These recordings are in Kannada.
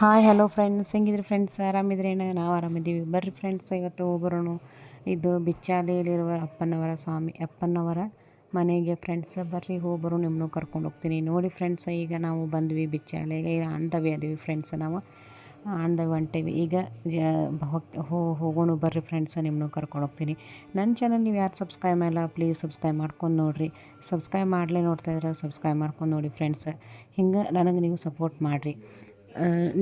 ಹಾಯ್ ಹಲೋ ಫ್ರೆಂಡ್ಸ್ ಹೆಂಗಿದ್ರಿ ಫ್ರೆಂಡ್ಸ್ ಆರಾಮಿದ್ರೇನು? ನಾವು ಆರಾಮಿದ್ದೀವಿ. ಬರ್ರಿ ಫ್ರೆಂಡ್ಸ್ ಇವತ್ತು ಒಬ್ಬರು ಇದು ಬಿಚ್ಚಾಲಿಯಲ್ಲಿರುವ ಅಪ್ಪನವರ ಸ್ವಾಮಿ, ಅಪ್ಪನವರ ಮನೆಗೆ ಫ್ರೆಂಡ್ಸ್ ಬರ್ರಿ ಹೋಗ್ಬರು ನಿಮ್ಮನ್ನು ಕರ್ಕೊಂಡು ಹೋಗ್ತೀನಿ. ನೋಡಿ ಫ್ರೆಂಡ್ಸ್ ಈಗ ನಾವು ಬಂದ್ವಿ ಬಿಚ್ಚಾಲೆಗೆ. ಅಂದವಿ ಅದೀವಿ ಫ್ರೆಂಡ್ಸ್ ನಾವು. ಅಂದವಿ ಹೊಂಟೇವಿ. ಈಗ ಜ ಹೋಗೋಣ, ಬರ್ರಿ ಫ್ರೆಂಡ್ಸ್ ನಿಮ್ಮನ್ನು ಕರ್ಕೊಂಡು ಹೋಗ್ತೀನಿ. ನನ್ನ ಚಾನಲ್ ನೀವು ಯಾರು ಸಬ್ಸ್ಕ್ರೈಬ್ ಮಾಡಿಲ್ಲ ಪ್ಲೀಸ್ ಸಬ್ಸ್ಕ್ರೈಬ್ ಮಾಡ್ಕೊಂಡು ನೋಡಿರಿ. ಸಬ್ಸ್ಕ್ರೈಬ್ ಮಾಡಲೇ ನೋಡ್ತಾ ಇದ್ರೆ ಸಬ್ಸ್ಕ್ರೈಬ್ ಮಾಡ್ಕೊಂಡು ನೋಡಿ ಫ್ರೆಂಡ್ಸ್ ಹಿಂಗೆ ನನಗೆ ನೀವು ಸಪೋರ್ಟ್ ಮಾಡಿರಿ.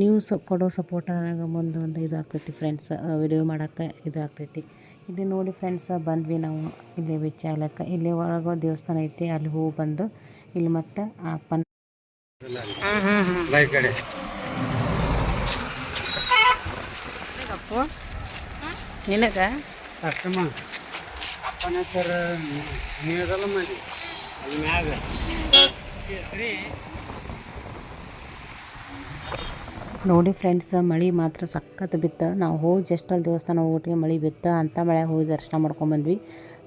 ನೀವು ಸ ಕೊಡೋ ಸಪೋರ್ಟ್ ನನಗೆ ಮುಂದೆ ಒಂದು ಇದು ಆಗ್ತೈತಿ ಫ್ರೆಂಡ್ಸ್ ವಿಡಿಯೋ ಮಾಡೋಕ್ಕೆ ಇದು ಆಗ್ತೈತಿ ಇಲ್ಲಿ ನೋಡಿ ಫ್ರೆಂಡ್ಸ್ ಬಂದ್ವಿ ನಾವು ಇಲ್ಲಿ ವಿಚಾರಕ್ಕೆ. ಇಲ್ಲಿ ಒಳಗೆ ದೇವಸ್ಥಾನ ಐತಿ ಅಲ್ಲಿ ಹೋಗಿ ಬಂದು ಇಲ್ಲಿ ಮತ್ತೆ ಆ ಅಪ್ಪನ ನಿನಗ? ಅಪ್ಪನ ಹೆಸರು ನೀರಲ್ಲ ಮಾಡಿ. ಅಲ್ಲಿ ಮ್ಯಾಗ. ಶ್ರೀ ನೋಡಿ ಫ್ರೆಂಡ್ಸ್ ಮಳೆ ಮಾತ್ರ ಸಖತ್ ಬಿತ್ತ. ನಾವು ಹೋಗಿ ಜಸ್ಟ್ ಅಲ್ಲಿ ದೇವಸ್ಥಾನ ಹೋಗೋಟಿಗೆ ಮಳೆ ಬಿತ್ತು ಅಂತ ಮಳೆ ಹೋಗಿ ದರ್ಶನ ಮಾಡ್ಕೊಂಬಂದ್ವಿ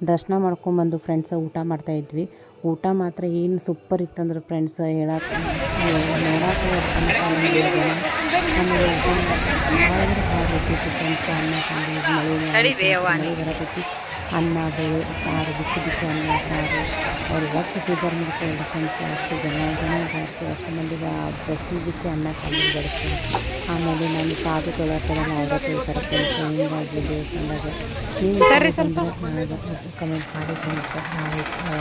ದರ್ಶನ ಮಾಡ್ಕೊಂಬಂದು ಫ್ರೆಂಡ್ಸ್ ಊಟ ಮಾಡ್ತಾಯಿದ್ವಿ ಊಟ ಮಾತ್ರ ಏನು ಸೂಪರ್ ಇತ್ತಂದ್ರೆ ಫ್ರೆಂಡ್ಸ್ ಹೇಳಕ್ಕೆ ಫ್ರೆಂಡ್ಸ್ ಅನ್ನ ಬರತೈತಿ ಅನ್ನ ಸಾರು ಬಿಸಿ ಬಿಸಿ ಅನ್ನ ಸಾರು. ಅವ್ರು ಒಟ್ಟು ಮಾಡ್ಕೊಂಡು ಫ್ರೆಂಡ್ಸ್ ಅಷ್ಟು ಜನ ಜನ ಜಾಸ್ತಿ ಅಷ್ಟು ಮಂದಿಗೆ ಬಿಸಿ ಬಿಸಿ ಅನ್ನ ಸಾಂಬಾರು ಬರುತ್ತೆ ಆಮೇಲೆ ನಮ್ಮ ಕಾದು ತೊಗೊಳ್ತಾರಲ್ಲ ಅವರ ತೊಳಿತಾರೆ ಫ್ರೆಂಡ್ಸ್ ಹಿಂಗಾಗಿ ದೇವಸ್ಥಾನದಾಗ ನೀವು ಸರಿ ಸ್ವಲ್ಪ. ಕಮೆಂಟ್ ಮಾಡಿ ಫ್ರೆಂಡ್ಸ್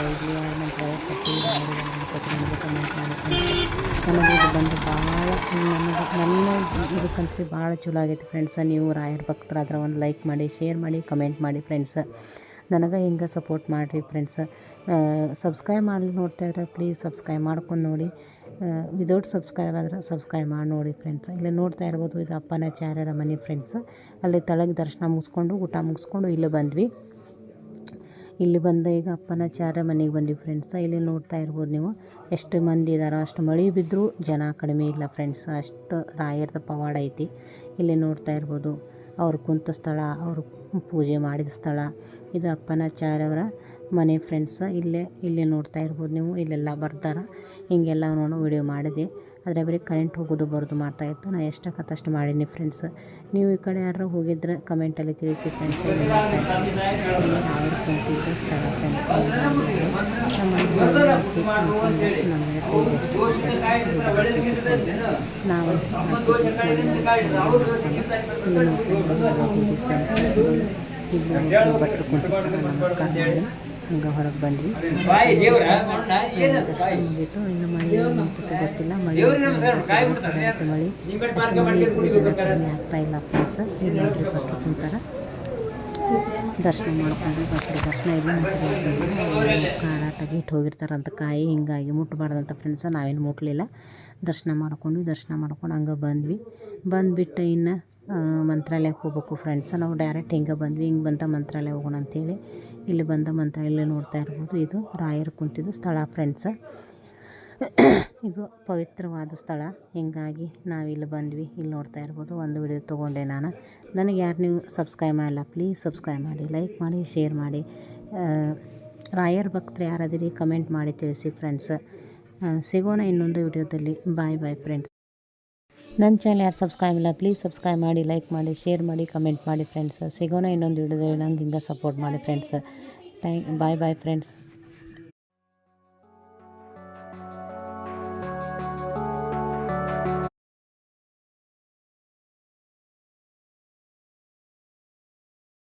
ಇಲ್ಲಿ ನಂತರ ಕಟ್ಟಿ ನನಗೆ ಕಮೆಂಟ್ ಮಾಡಿ ಫ್ರೆಂಡ್ಸ್ ನನಗೆ ಇದು ಬಂದು ಭಾಳ ನನಗೆ ನನ್ನ ಇದಕ್ಕಂತೂ ಭಾಳ ಚಲೋ ಆಗೈತೆ ಫ್ರೆಂಡ್ಸ್ ನೀವು ರಾಯರ ಭಕ್ತರಾದ್ರೆ ಒಂದು ಲೈಕ್ ಮಾಡಿ ಶೇರ್ ಮಾಡಿ ಕಮೆಂಟ್ ಮಾಡಿ ಫ್ರೆಂಡ್ಸ್ ನನಗೆ ಹಿಂಗೆ ಸಪೋರ್ಟ್ ಮಾಡಿರಿ ಫ್ರೆಂಡ್ಸ್. ಸಬ್ಸ್ಕ್ರೈಬ್ ಮಾಡಿ ನೋಡ್ತಾ ಇದ್ರೆ ಪ್ಲೀಸ್ ಸಬ್ಸ್ಕ್ರೈಬ್ ಮಾಡ್ಕೊಂಡು ನೋಡಿ. ವಿದೌಟ್ ಸಬ್ಸ್ಕ್ರೈಬ್ ಆದ್ರೆ ಸಬ್ಸ್ಕ್ರೈಬ್ ಮಾಡಿ ನೋಡಿ ಫ್ರೆಂಡ್ಸ್. ಇಲ್ಲಿ ನೋಡ್ತಾ ಇರ್ಬೋದು ಇದು ಅಪ್ಪನ ಚಾರ್ಯರ ಮನೆ ಫ್ರೆಂಡ್ಸ್. ಅಲ್ಲಿ ತಳಗೆ ದರ್ಶನ ಮುಗಿಸ್ಕೊಂಡು ಊಟ ಮುಗಿಸ್ಕೊಂಡು ಇಲ್ಲಿ ಬಂದ್ವಿ. ಇಲ್ಲಿ ಬಂದ ಈಗ ಅಪ್ಪನ ಚಾರ ಮನೆಗೆ ಬಂದ್ವಿ ಫ್ರೆಂಡ್ಸ್. ಇಲ್ಲಿ ನೋಡ್ತಾ ಇರ್ಬೋದು ನೀವು ಎಷ್ಟು ಮಂದಿ ಇದ್ದಾರೋ ಅಷ್ಟು ಮಳೆ ಬಿದ್ದರೂ ಜನ ಕಡಿಮೆ ಇಲ್ಲ ಫ್ರೆಂಡ್ಸ್. ಅಷ್ಟು ರಾಯರ್ದ ಪವಾಡ ಐತಿ. ಇಲ್ಲಿ ನೋಡ್ತಾ ಇರ್ಬೋದು. ಅವ್ರು ಕುಂತ ಸ್ಥಳ, ಅವರು ಪೂಜೆ ಮಾಡಿದ ಸ್ಥಳ. ಇದು ಅಪ್ಪನಾಚಾರ್ಯವರ ಮನೆ ಫ್ರೆಂಡ್ಸ್ ಇಲ್ಲೇ ಇಲ್ಲೇ ನೋಡ್ತಾ ಇರ್ಬೋದು ನೀವು, ಇಲ್ಲೆಲ್ಲ ಬರ್ತಾರೆ ಹೀಗೆಲ್ಲ ನಾನು ವಿಡಿಯೋ ಮಾಡಿದೆ. ಆದರೆ ಬರೀ ಕರೆಂಟ್ ಹೋಗೋದು ಬರೋದು ಮಾಡ್ತಾಯಿತ್ತು ನಾನು ಎಷ್ಟು ಕತ್ತಷ್ಟು ಮಾಡೀನಿ ಫ್ರೆಂಡ್ಸ್ ನೀವು ಈ ಕಡೆ ಯಾರು ಹೋಗಿದ್ರೆ ಕಮೆಂಟಲ್ಲಿ ತಿಳಿಸಿ ಫ್ರೆಂಡ್ಸ್ ಇಲ್ಲಿ ನಾವು ಭಟ್ರು ಕುಂತಿರ್ತಾರೆ ನಮಸ್ಕಾರ ಮಾಡಿ ಹಂಗೆ ಹೊರಗೆ ಬಂದ್ವಿ. ಇನ್ನು ಮಳೆ ಗೊತ್ತಿಲ್ಲ. ಮಳೆ ಮಳೆ ಆಗ್ತಾ ಇಲ್ಲ ಫ್ರೆಂಡ್ಸ್ ನೋಡ್ರಿ ಕುಂತಾರೆ. ದರ್ಶನ ಮಾಡ್ಕೊಂಡು ಬರ್ತಾರೆ. ದರ್ಶನ ಇಲ್ಲ ಕಾಡಾಟಾಗಿ ಇಟ್ಟು ಹೋಗಿರ್ತಾರಂತ ಕಾಯಿ ಹಿಂಗಾಗಿ ಮುಟ್ಟಬಾರ್ದಂತ ಫ್ರೆಂಡ್ಸ ನಾವೇನು ಮುಟ್ಟಲಿಲ್ಲ ದರ್ಶನ ಮಾಡ್ಕೊಂಡು ದರ್ಶನ ಮಾಡ್ಕೊಂಡು ಹಂಗೆ ಬಂದ್ವಿ. ಬಂದುಬಿಟ್ಟು ಇನ್ನು ಮಂತ್ರಾಲಯಕ್ಕೆ ಹೋಗ್ಬೇಕು ಫ್ರೆಂಡ್ಸ್ ನಾವು ಡೈರೆಕ್ಟ್ ಹಿಂಗೆ ಬಂದ್ವಿ. ಹಿಂಗೆ ಬಂತ ಮಂತ್ರಾಲಯ ಹೋಗೋಣ ಅಂತೇಳಿ. ಇಲ್ಲಿ ಬಂದ ಇಲ್ಲಿ ನೋಡ್ತಾ ಇರ್ಬೋದು. ಇದು ರಾಯರು ಕುಂತಿದ್ದು ಸ್ಥಳ ಫ್ರೆಂಡ್ಸ್ ಇದು ಪವಿತ್ರವಾದ ಸ್ಥಳ. ಹೀಗಾಗಿ ನಾವಿಲ್ಲಿ ಬಂದ್ವಿ. ಇಲ್ಲಿ ನೋಡ್ತಾ ಇರ್ಬೋದು. ಒಂದು ವಿಡಿಯೋ ತೊಗೊಂಡೆ ನಾನು. ನನಗೆ ಯಾರು ನೀವು ಸಬ್ಸ್ಕ್ರೈಬ್ ಮಾಡಿಲ್ಲ ಪ್ಲೀಸ್ ಸಬ್ಸ್ಕ್ರೈಬ್ ಮಾಡಿ ಲೈಕ್ ಮಾಡಿ ಶೇರ್ ಮಾಡಿ. ರಾಯರ್ ಭಕ್ತರು ಯಾರಾದಿರಿ ಕಮೆಂಟ್ ಮಾಡಿ ತಿಳಿಸಿ ಫ್ರೆಂಡ್ಸ್ ಸಿಗೋಣ ಇನ್ನೊಂದು ವಿಡಿಯೋದಲ್ಲಿ ಬಾಯ್ ಬಾಯ್ ಫ್ರೆಂಡ್ಸ್ ನನ್ನ ಚಾನಲ್ ಯಾರು ಸಬ್ಸ್ಕ್ರೈಬ್ ಇಲ್ಲ ಪ್ಲೀಸ್ ಸಬ್ಸ್ಕ್ರೈಬ್ ಮಾಡಿ ಲೈಕ್ ಮಾಡಿ ಶೇರ್ ಮಾಡಿ ಕಮೆಂಟ್ ಮಾಡಿ ಫ್ರೆಂಡ್ಸ್ ಸಿಗೋಣ ಇನ್ನೊಂದು ವಿಡಿಯೋದಲ್ಲಿ ನಂಗೆ ಹಿಂಗೆ ಸಪೋರ್ಟ್ ಮಾಡಿ friends thank bye bye friends